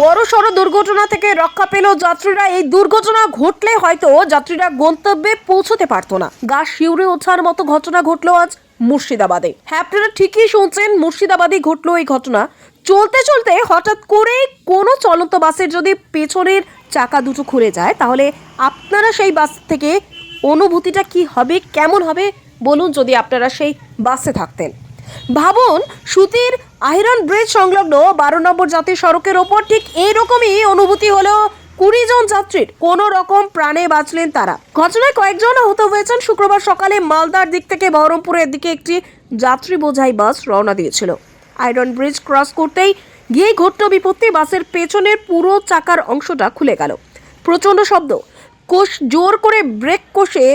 বড় সড় দুর্ঘটনা থেকে রক্ষা পেল যাত্রীরা। এই দুর্ঘটনা ঘটলে হয়তো যাত্রীরা গন্তব্যে পৌঁছতে পারতো না। গা শিউরে ওঠার মতো ঘটনা ঘটলো আজ মুর্শিদাবাদে। হ্যাঁ আপনারা ঠিকই শুনছেন, মুর্শিদাবাদে ঘটলো এই ঘটনা। চলতে চলতে হঠাৎ করে কোনো চলন্ত বাসের যদি পেছনের চাকা দুটো খুলে যায়, তাহলে আপনারা সেই বাস থেকে অনুভূতিটা কি হবে, কেমন হবে, বলুন যদি আপনারা সেই বাসে থাকতেন। ভাবুন, সুতির আইরন ব্রিজ সংলগ্ন বারো নম্বর জাতীয় সড়কের ওপর ঠিক এইরকমই অনুভূতি হলো কুড়ি জন যাত্রীর কোন রকম প্রাণে বাঁচলেন তারা। ঘটনায় কয়েকজন আহত হয়েছেন। শুক্রবার সকালে মালদার দিক থেকে বহরমপুরের দিকে একটি যাত্রী বোঝাই বাস রওনা দিয়েছিল। আয়রন ব্রিজ ক্রস করতেই গিয়ে ঘটল বিপত্তি। বাসের পেছনের পুরো চাকার অংশটা খুলে গেল। প্রচণ্ড শব্দ। কোষ জোর করে ব্রেক কষে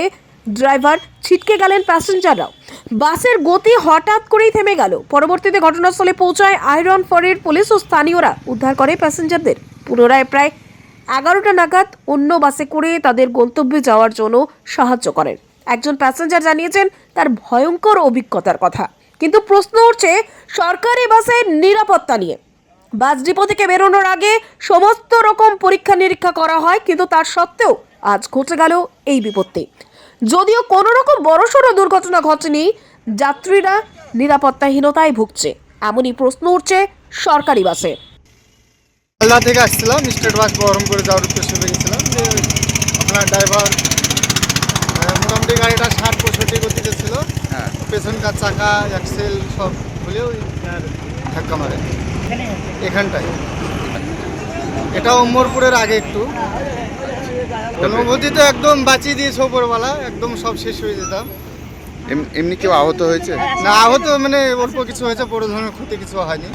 ড্রাইভার ছিটকে গেলেন প্যাসেঞ্জাররাও। বাসের গতি হঠাৎ করেই থেমে গেল। পরবর্তীতে ঘটনাস্থলে পৌঁছায় আয়রন ফরের পুলিশ ও স্থানীয়রা। উদ্ধার করে প্যাসেঞ্জারদের। পুনরায় প্রায় এগারোটা নাগাদ অন্য বাসে করে তাদের গন্তব্যে যাওয়ার জন্য সাহায্য করেন। একজন প্যাসেঞ্জার জানিয়েছেন, তার ভয়ঙ্কর অভিজ্ঞতার কথা। কিন্তু প্রশ্ন উঠছে, সরকারি বাসের নিরাপত্তা নিয়ে। বাস ডিপো থেকে বেরোনোর আগে সমস্ত রকম পরীক্ষা নিরীক্ষা করা হয়, কিন্তু তার সত্ত্বেও আজ ঘটে গেল এই বিপত্তি। যদিও কোনো রকম বড়সড় দুর্ঘটনা ঘটেনি যাত্রীরা নিরাপত্তাহীনতায় ভুগছে। এমনই প্রশ্ন উঠছে সরকারি বাসে। মালদা থেকে আসছিলাম স্টেট বাস বহরমপুরে যাওয়ার উদ্দেশ্যে বেরিয়েছিলাম যে আপনার ড্রাইভার মোটামুটি গাড়িটা ষাট পঁয়ষট্টি গতিতে ছিল। পেছনকার চাকা অ্যাক্সেল সব আপনার ধাক্কা মারে। এখানটায়। এটা ওমরপুরের আগে একটু। অনুভূতি তো একদম বাঁচিয়ে দিয়েছে ওপরওয়ালা একদম সব শেষ হয়ে যেতাম। এম- এমনি কেউ আহত হয়েছে? না আহত মানে অল্প কিছু হয়েছে বড় ধরনের ক্ষতি কিছু হয়নি।